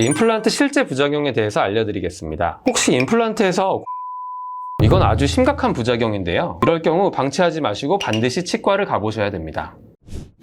임플란트 실제 부작용에 대해서 알려드리겠습니다. 혹시 임플란트에서 이건 아주 심각한 부작용인데요. 이럴 경우 방치하지 마시고 반드시 치과를 가보셔야 됩니다.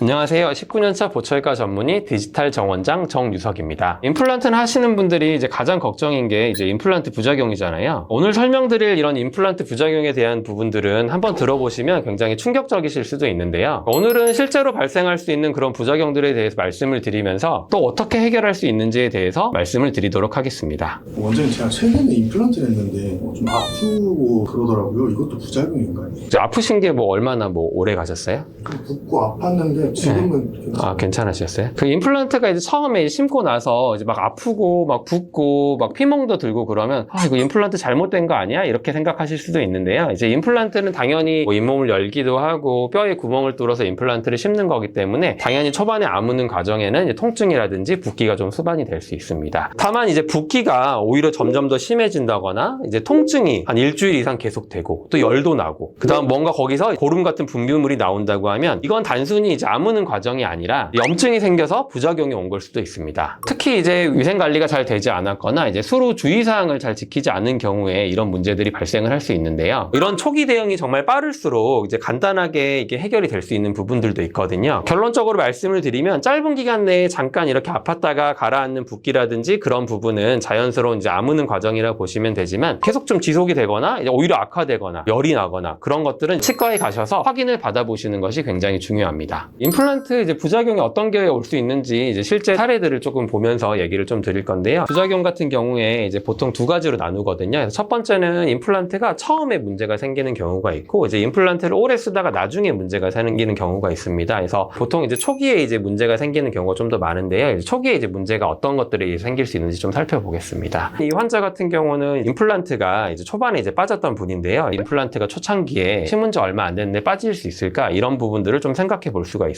안녕하세요. 19년차 보철과 전문의 디지털 정원장 정유석입니다. 임플란트는 하시는 분들이 이제 가장 걱정인 게 이제 임플란트 부작용이잖아요. 오늘 설명드릴 이런 임플란트 부작용에 대한 부분들은 한번 들어보시면 굉장히 충격적이실 수도 있는데요. 오늘은 실제로 발생할 수 있는 그런 부작용들에 대해서 말씀을 드리면서 또 어떻게 해결할 수 있는지에 대해서 말씀을 드리도록 하겠습니다. 원장님 제가 최근에 임플란트를 했는데 어, 좀 아프고 그러더라고요. 이것도 부작용인가요? 이제 아프신 게 뭐 얼마나 뭐 오래 가셨어요? 좀 붓고 아팠는데 지금은 괜찮아요. 아, 괜찮으셨어요? 그 임플란트가 이제 처음에 심고 나서 이제 막 아프고 막 붓고 막 피멍도 들고 그러면 아, 이거 임플란트 잘못된 거 아니야? 이렇게 생각하실 수도 있는데요. 이제 임플란트는 당연히 뭐 잇몸을 열기도 하고 뼈에 구멍을 뚫어서 임플란트를 심는 거기 때문에 당연히 초반에 아무는 과정에는 통증이라든지 붓기가 좀 수반이 될 수 있습니다. 다만 이제 붓기가 오히려 점점 더 심해진다거나 이제 통증이 한 일주일 이상 계속되고 또 열도 나고 그다음 뭔가 거기서 고름 같은 분비물이 나온다고 하면 이건 단순히 이제 아무는 과정이 아니라 염증이 생겨서 부작용이 온 걸 수도 있습니다. 특히 이제 위생 관리가 잘 되지 않았거나 이제 수로 주의사항을 잘 지키지 않은 경우에 이런 문제들이 발생을 할 수 있는데요. 이런 초기 대응이 정말 빠를수록 이제 간단하게 이게 해결이 될 수 있는 부분들도 있거든요. 결론적으로 말씀을 드리면 짧은 기간 내에 잠깐 이렇게 아팠다가 가라앉는 붓기라든지 그런 부분은 자연스러운 이제 아무는 과정이라 보시면 되지만 계속 좀 지속이 되거나 오히려 악화되거나 열이 나거나 그런 것들은 치과에 가셔서 확인을 받아보시는 것이 굉장히 중요합니다. 임플란트 이제 부작용이 어떤 게 올 수 있는지 이제 실제 사례들을 조금 보면서 얘기를 좀 드릴 건데요. 부작용 같은 경우에 이제 보통 두 가지로 나누거든요. 첫 번째는 임플란트가 처음에 문제가 생기는 경우가 있고 이제 임플란트를 오래 쓰다가 나중에 문제가 생기는 경우가 있습니다. 그래서 보통 이제 초기에 이제 문제가 생기는 경우가 좀 더 많은데요. 초기에 이제 문제가 어떤 것들이 생길 수 있는지 좀 살펴보겠습니다. 이 환자 같은 경우는 임플란트가 이제 초반에 이제 빠졌던 분인데요. 임플란트가 초창기에 심은 지 얼마 안 됐는데 빠질 수 있을까? 이런 부분들을 좀 생각해 볼 수가 있습니다.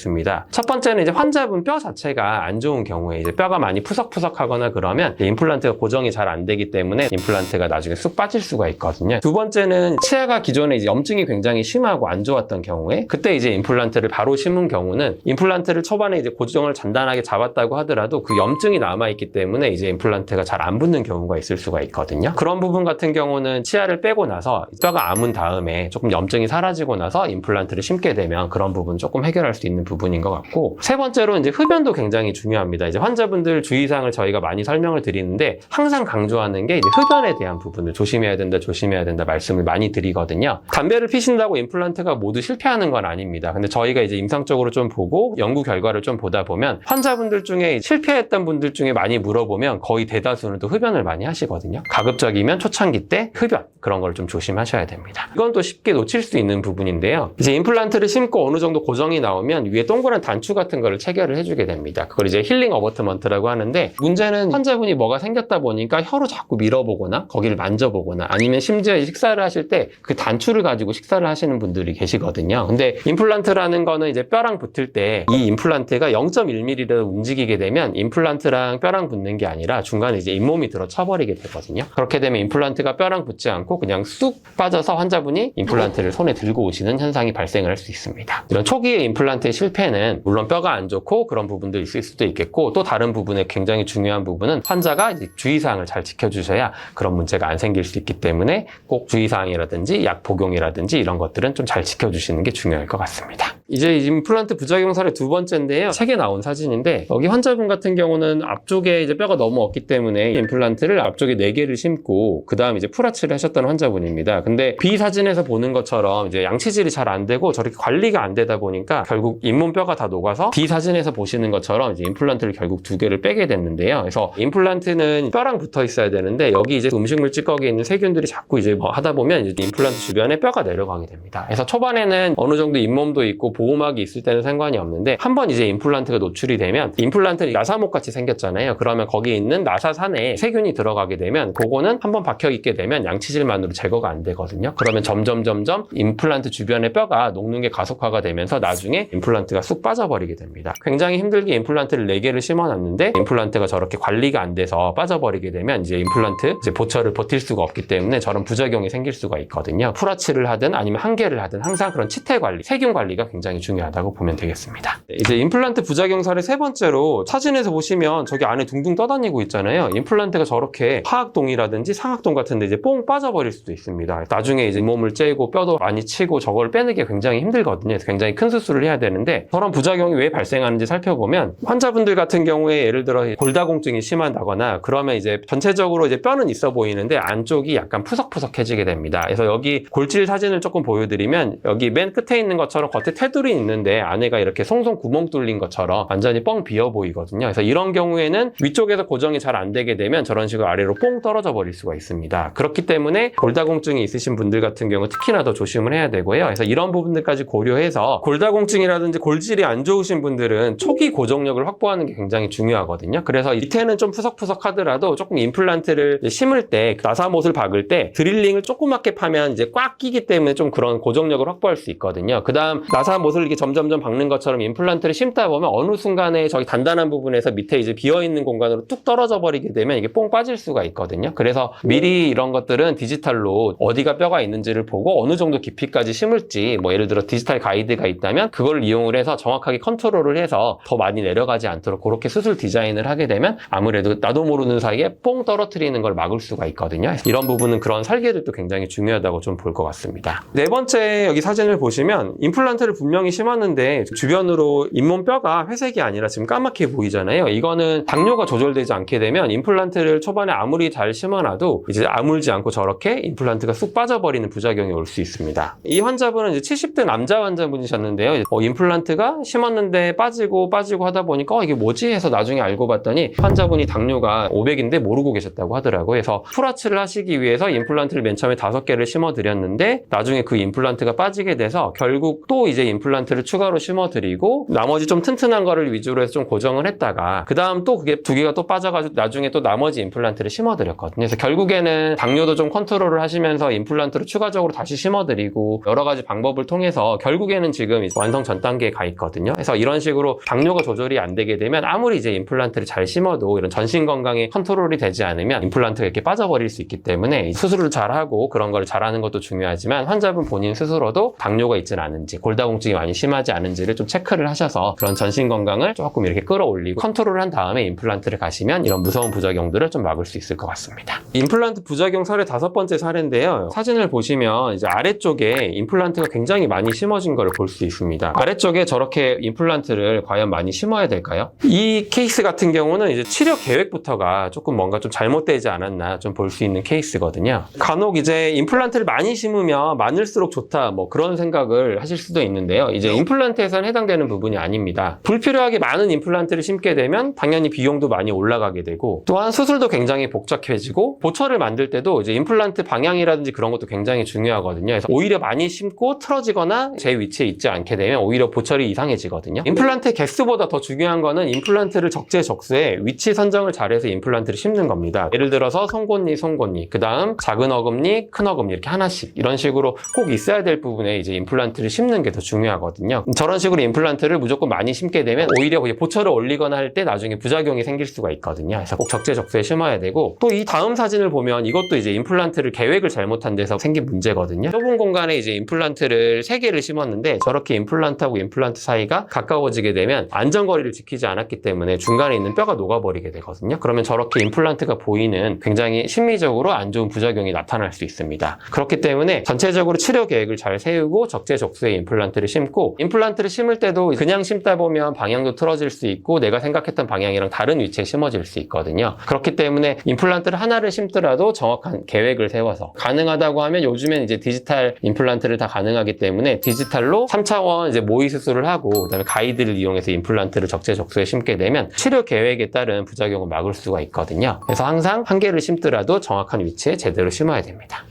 첫 번째는 이제 환자분 뼈 자체가 안 좋은 경우에 이제 뼈가 많이 푸석푸석하거나 그러면 임플란트가 고정이 잘 안 되기 때문에 임플란트가 나중에 쑥 빠질 수가 있거든요. 두 번째는 치아가 기존에 이제 염증이 굉장히 심하고 안 좋았던 경우에 그때 이제 임플란트를 바로 심은 경우는 임플란트를 초반에 이제 고정을 단단하게 잡았다고 하더라도 그 염증이 남아 있기 때문에 이제 임플란트가 잘 안 붙는 경우가 있을 수가 있거든요. 그런 부분 같은 경우는 치아를 빼고 나서 뼈가 아문 다음에 조금 염증이 사라지고 나서 임플란트를 심게 되면 그런 부분 조금 해결할 수 있는 부분인 것 같고 세 번째로 이제 흡연도 굉장히 중요합니다. 이제 환자분들 주의사항을 저희가 많이 설명을 드리는데 항상 강조하는 게 이제 흡연에 대한 부분을 조심해야 된다, 조심해야 된다 말씀을 많이 드리거든요. 담배를 피신다고 임플란트가 모두 실패하는 건 아닙니다. 근데 저희가 이제 임상적으로 좀 보고 연구 결과를 좀 보다 보면 환자분들 중에 실패했던 분들 중에 많이 물어보면 거의 대다수는 또 흡연을 많이 하시거든요. 가급적이면 초창기 때 흡연 그런 걸 좀 조심하셔야 됩니다. 이건 또 쉽게 놓칠 수 있는 부분인데요. 이제 임플란트를 심고 어느 정도 고정이 나오면 위에 동그란 단추 같은 거를 체결을 해주게 됩니다. 그걸 이제 힐링 어버트먼트라고 하는데 문제는 환자분이 뭐가 생겼다 보니까 혀로 자꾸 밀어보거나 거기를 만져보거나 아니면 심지어 식사를 하실 때 그 단추를 가지고 식사를 하시는 분들이 계시거든요. 근데 임플란트라는 거는 이제 뼈랑 붙을 때 이 임플란트가 0.1mm라도 움직이게 되면 임플란트랑 뼈랑 붙는 게 아니라 중간에 이제 잇몸이 들어 쳐버리게 되거든요. 그렇게 되면 임플란트가 뼈랑 붙지 않고 그냥 쑥 빠져서 환자분이 임플란트를 손에 들고 오시는 현상이 발생을 할 수 있습니다. 이런 초기의 임플란트의 실 패는 물론 뼈가 안 좋고 그런 부분도 있을 수도 있겠고 또 다른 부분에 굉장히 중요한 부분은 환자가 주의사항을 잘 지켜주셔야 그런 문제가 안 생길 수 있기 때문에 꼭 주의사항이라든지 약 복용이라든지 이런 것들은 좀 잘 지켜주시는 게 중요할 것 같습니다. 이제 임플란트 부작용 사례 두 번째인데요. 책에 나온 사진인데 여기 환자분 같은 경우는 앞쪽에 이제 뼈가 너무 없기 때문에 임플란트를 앞쪽에 네 개를 심고 그 다음 이제 풀아치를 하셨던 환자분입니다. 근데 B 사진에서 보는 것처럼 이제 양치질이 잘 안 되고 저렇게 관리가 안 되다 보니까 결국 잇몸 뼈가 다 녹아서 B 사진에서 보시는 것처럼 이제 임플란트를 결국 두 개를 빼게 됐는데요. 그래서 임플란트는 뼈랑 붙어 있어야 되는데 여기 이제 음식물 찌꺼기에 있는 세균들이 자꾸 이제 뭐 하다 보면 이제 임플란트 주변에 뼈가 내려가게 됩니다. 그래서 초반에는 어느 정도 잇몸도 있고 보호막이 있을 때는 상관이 없는데 한 번 이제 임플란트가 노출이 되면 임플란트는 나사목 같이 생겼잖아요. 그러면 거기에 있는 나사산에 세균이 들어가게 되면 그거는 한 번 박혀 있게 되면 양치질만으로 제거가 안 되거든요. 그러면 점점 점점 임플란트 주변의 뼈가 녹는 게 가속화가 되면서 나중에 임플란트 임플란트가 쑥 빠져버리게 됩니다. 굉장히 힘들게 임플란트를 4개를 심어놨는데 임플란트가 저렇게 관리가 안 돼서 빠져버리게 되면 이제 임플란트 이제 보철을 버틸 수가 없기 때문에 저런 부작용이 생길 수가 있거든요. 풀아치를 하든 아니면 한 개를 하든 항상 그런 치태 관리, 세균 관리가 굉장히 중요하다고 보면 되겠습니다. 네, 이제 임플란트 부작용 사례 세 번째로 사진에서 보시면 저기 안에 둥둥 떠다니고 있잖아요. 임플란트가 저렇게 하악동이라든지 상악동 같은 데 이제 뽕 빠져버릴 수도 있습니다. 나중에 이제 몸을 째고 뼈도 많이 치고 저걸 빼는 게 굉장히 힘들거든요. 굉장히 큰 수술을 해야 되는데 저런 부작용이 왜 발생하는지 살펴보면 환자분들 같은 경우에 예를 들어 골다공증이 심하다거나 그러면 이제 전체적으로 이제 뼈는 있어 보이는데 안쪽이 약간 푸석푸석해지게 됩니다. 그래서 여기 골질 사진을 조금 보여드리면 여기 맨 끝에 있는 것처럼 겉에 테두리 있는데 안에가 이렇게 송송 구멍 뚫린 것처럼 완전히 뻥 비어 보이거든요. 그래서 이런 경우에는 위쪽에서 고정이 잘 안 되게 되면 저런 식으로 아래로 뽕 떨어져 버릴 수가 있습니다. 그렇기 때문에 골다공증이 있으신 분들 같은 경우 특히나 더 조심을 해야 되고요. 그래서 이런 부분들까지 고려해서 골다공증이라든지 골질이 안 좋으신 분들은 초기 고정력을 확보하는 게 굉장히 중요하거든요. 그래서 밑에는 좀 푸석푸석 하더라도 조금 임플란트를 이제 심을 때 나사못을 박을 때 드릴링을 조그맣게 파면 이제 꽉 끼기 때문에 좀 그런 고정력을 확보할 수 있거든요. 그 다음 나사못을 이렇게 점점점 박는 것처럼 임플란트를 심다 보면 어느 순간에 저기 단단한 부분에서 밑에 이제 비어 있는 공간으로 뚝 떨어져 버리게 되면 이게 뽕 빠질 수가 있거든요. 그래서 미리 이런 것들은 디지털로 어디가 뼈가 있는지를 보고 어느 정도 깊이까지 심을지 뭐 예를 들어 디지털 가이드가 있다면 그걸 이용 을 해서 정확하게 컨트롤을 해서 더 많이 내려가지 않도록 그렇게 수술 디자인을 하게 되면 아무래도 나도 모르는 사이에 뽕 떨어뜨리는 걸 막을 수가 있거든요. 이런 부분은 그런 설계들도 굉장히 중요하다고 좀 볼 것 같습니다. 네 번째 여기 사진을 보시면 임플란트를 분명히 심었는데 주변으로 잇몸 뼈가 회색이 아니라 지금 까맣게 보이잖아요. 이거는 당뇨가 조절되지 않게 되면 임플란트를 초반에 아무리 잘 심어놔도 이제 아물지 않고 저렇게 임플란트가 쑥 빠져버리는 부작용이 올 수 있습니다. 이 환자분은 이제 70대 남자 환자분이셨는데요. 어, 임플란트 가 심었는데 빠지고 빠지고 하다 보니까 어, 이게 뭐지 해서 나중에 알고 봤더니 환자분이 당뇨가 500인데 모르고 계셨다고 하더라고요. 그래서 풀아치를 하시기 위해서 임플란트를 맨 처음에 다섯 개를 심어 드렸는데 나중에 그 임플란트가 빠지게 돼서 결국 또 이제 임플란트를 추가로 심어 드리고 나머지 좀 튼튼한 거를 위주로 해서 좀 고정을 했다가 그 다음 또 그게 두 개가 또 빠져가지고 나중에 또 나머지 임플란트를 심어 드렸거든요. 그래서 결국에는 당뇨도 좀 컨트롤을 하시면서 임플란트를 추가적으로 다시 심어 드리고 여러 가지 방법을 통해서 결국에는 지금 완성 전 단계 에 가 있거든요. 그래서 이런 식으로 당뇨가 조절이 안 되게 되면 아무리 이제 임플란트를 잘 심어도 이런 전신 건강에 컨트롤이 되지 않으면 임플란트가 이렇게 빠져버릴 수 있기 때문에 수술을 잘하고 그런 걸 잘하는 것도 중요하지만 환자분 본인 스스로도 당뇨가 있지는 않은지 골다공증이 많이 심하지 않은지를 좀 체크를 하셔서 그런 전신 건강을 조금 이렇게 끌어올리고 컨트롤을 한 다음에 임플란트를 가시면 이런 무서운 부작용들을 좀 막을 수 있을 것 같습니다. 임플란트 부작용 사례 다섯 번째 사례인데요. 사진을 보시면 이제 아래쪽에 임플란트가 굉장히 많이 심어진 걸볼수 있습니다. 아래쪽에 저렇게 임플란트를 과연 많이 심어야 될까요? 이 케이스 같은 경우는 이제 치료 계획부터가 조금 뭔가 좀 잘못되지 않았나 좀 볼 수 있는 케이스거든요. 간혹 이제 임플란트를 많이 심으면 많을수록 좋다 뭐 그런 생각을 하실 수도 있는데요. 이제 임플란트에서는 해당되는 부분이 아닙니다. 불필요하게 많은 임플란트를 심게 되면 당연히 비용도 많이 올라가게 되고 또한 수술도 굉장히 복잡해지고 보철을 만들 때도 이제 임플란트 방향이라든지 그런 것도 굉장히 중요하거든요. 그래서 오히려 많이 심고 틀어지거나 제 위치에 있지 않게 되면 오히려 보철 이 이상해지거든요. 임플란트 개수보다 더 중요한 거는 임플란트를 적재적소에 위치 선정을 잘해서 임플란트를 심는 겁니다. 예를 들어서 송곳니, 송곳니, 그 다음 작은 어금니, 큰 어금니 이렇게 하나씩 이런 식으로 꼭 있어야 될 부분에 이제 임플란트를 심는 게 더 중요하거든요. 저런 식으로 임플란트를 무조건 많이 심게 되면 오히려 보철을 올리거나 할 때 나중에 부작용이 생길 수가 있거든요. 그래서 꼭 적재적소에 심어야 되고 또 이 다음 사진을 보면 이것도 이제 임플란트를 계획을 잘못한 데서 생긴 문제거든요. 좁은 공간에 이제 임플란트를 세 개를 심었는데 저렇게 임플란트하고 임플란트 사이가 가까워지게 되면 안전거리를 지키지 않았기 때문에 중간에 있는 뼈가 녹아버리게 되거든요. 그러면 저렇게 임플란트가 보이는 굉장히 심미적으로 안 좋은 부작용이 나타날 수 있습니다. 그렇기 때문에 전체적으로 치료 계획을 잘 세우고 적재적소에 임플란트를 심고 임플란트를 심을 때도 그냥 심다 보면 방향도 틀어질 수 있고 내가 생각했던 방향이랑 다른 위치에 심어질 수 있거든요. 그렇기 때문에 임플란트를 하나를 심더라도 정확한 계획을 세워서 가능하다고 하면 요즘엔 이제 디지털 임플란트를 다 가능하기 때문에 디지털로 3차원 이제 모의 수 술을 하고 그다음에 가이드를 이용해서 임플란트를 적재적소에 심게 되면 치료 계획에 따른 부작용을 막을 수가 있거든요. 그래서 항상 한 개를 심더라도 정확한 위치에 제대로 심어야 됩니다.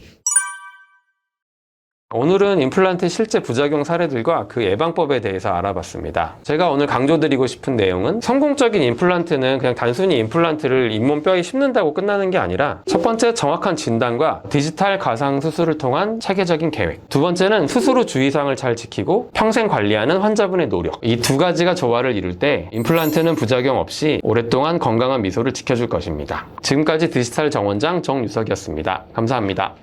오늘은 임플란트 실제 부작용 사례들과 그 예방법에 대해서 알아봤습니다. 제가 오늘 강조드리고 싶은 내용은 성공적인 임플란트는 그냥 단순히 임플란트를 잇몸 뼈에 심는다고 끝나는 게 아니라 첫 번째 정확한 진단과 디지털 가상 수술을 통한 체계적인 계획. 두 번째는 수술 후 주의사항을 잘 지키고 평생 관리하는 환자분의 노력. 이 두 가지가 조화를 이룰 때 임플란트는 부작용 없이 오랫동안 건강한 미소를 지켜줄 것입니다. 지금까지 디지털 정원장 정유석이었습니다. 감사합니다.